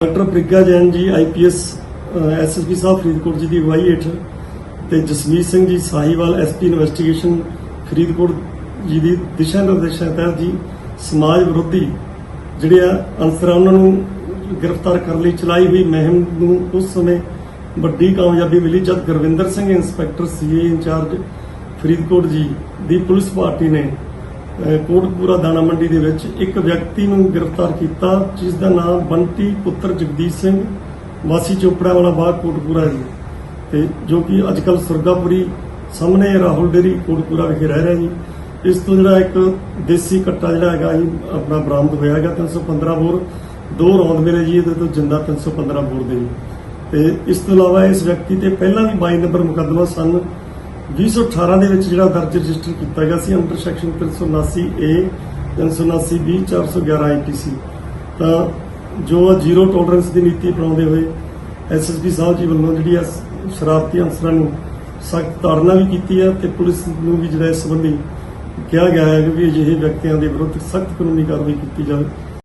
Doctor ਪ੍ਰਿਗਾ Jain ਜੀ IPS SSP Sahib Faridkot ji ਦੀ ਅਗਵਾਈ ਹੇਠ ਤੇ ਜਸਮੀਤ ਸਿੰਘ ਜੀ ਸਾਹੀਵਾਲ ਐਸਪੀ ਇਨਵੈਸਟੀਗੇਸ਼ਨ ਫਰੀਦਕੋਟ ਜੀ ਦੀ ਦਿਸ਼ਾ ਨਿਰਦੇਸ਼ਾਂ ਤਹਿਤ ਜੀ, ਸਮਾਜ ਵਿਰੋਧੀ ਜਿਹੜੇ ਆ ਅਨਸਰ ਉਹਨਾਂ ਨੂੰ ਗ੍ਰਿਫਤਾਰ ਕਰਨ ਲਈ ਚਲਾਈ ਹੋਈ ਮੁਹਿੰਮ ਨੂੰ ਉਸ ਸਮੇਂ ਵੱਡੀ ਕਾਮਯਾਬੀ ਮਿਲੀ ਜਦ Gurvinder Singh, inspector CIA incharge Faridkot ji ਦੀ ਪੁਲਿਸ ਪਾਰਟੀ ਨੇ ਅਹ ਦਾਣਾ ਮੰਡੀ ਦੇ ਵਿੱਚ ਇੱਕ ਵਿਅਕਤੀ ਨੂੰ ਗ੍ਰਿਫਤਾਰ ਕੀਤਾ, ਜਿਸ ਦਾ ਨਾਮ ਬੰਟੀ ਪੁੱਤਰ ਜਗਦੀਸ਼ ਸਿੰਘ, ਵਾਸੀ ਚੋਪੜਾ ਵਾਲਾ ਬਾਗ, ਕੋਟਕਪੂਰਾ ਜੀ। ਤੇ ਜੋ ਕਿ ਅੱਜਕੱਲ ਸੁਰਗਾਪੁਰੀ ਸਾਹਮਣੇ ਰਾਹੁਲ ਡੇਰੀ, ਕੋਟਕਪੂਰਾ ਵਿਖੇ ਰਹਿ ਰਿਹਾ ਜੀ। ਇਸ ਤੋਂ ਜਿਹੜਾ ਇੱਕ ਦੇਸੀ ਕੱਟਾ ਜਿਹੜਾ ਹੈਗਾ ਜੀ, ਆਪਣਾ ਬਰਾਮਦ ਹੋਇਆ ਹੈਗਾ 315 ਬੋਰ। ਦੋ ਰੌਂਦ ਮਿਲੇ ਜੀ ਇਹਦੇ ਤੋਂ ਜਿੰਦਾ 315 ਬੋਰ ਦੇ ਜੀ। ਤੇ ਇਸ ਤੋਂ ਇਲਾਵਾ ਇਸ ਵਿਅਕਤੀ ਤੇ ਪਹਿਲਾਂ ਵੀ 22 ਨੰਬਰ ਮੁਕੱਦਮਾ ਸਨ। 2018 ਦੇ ਵਿੱਚ ਜਿਹੜਾ ਦਰਜ ਰਜਿਸਟਰ ਕੀਤਾ ਗਿਆ ਸੀ, under section 379 A 379 B 411 IPC ਤਾਂ ਜੋ ਜ਼ੀਰੋ ਟੋਲਰੈਂਸ ਦੀ ਨੀਤੀ ਅਪਣਾਉਂਦੇ ਹੋਏ ਐਸਐਸਪੀ ਸਾਹਿਬ ਜੀ ਵੱਲੋਂ ਜਿਹੜੀ ਆ ਸ਼ਰਾਰਤੀ ਅਨਸਰਾਂ ਨੂੰ ਸਖਤ ਤਾੜਨਾ ਵੀ ਕੀਤੀ ਹੈ ਤੇ ਪੁਲਿਸ ਨੂੰ ਵੀ ਜਿਹੜਾ ਇਸ ਸੰਬੰਧੀ ਕਿਹਾ ਗਿਆ ਹੈ ਕਿ ਵੀ ਅਜਿਹੇ ਵਿਅਕਤੀਆਂ ਦੇ ਵਿਰੁੱਧ ਸਖਤ ਕਾਨੂੰਨੀ ਕਾਰਵਾਈ ਕੀਤੀ ਜਾਵੇ।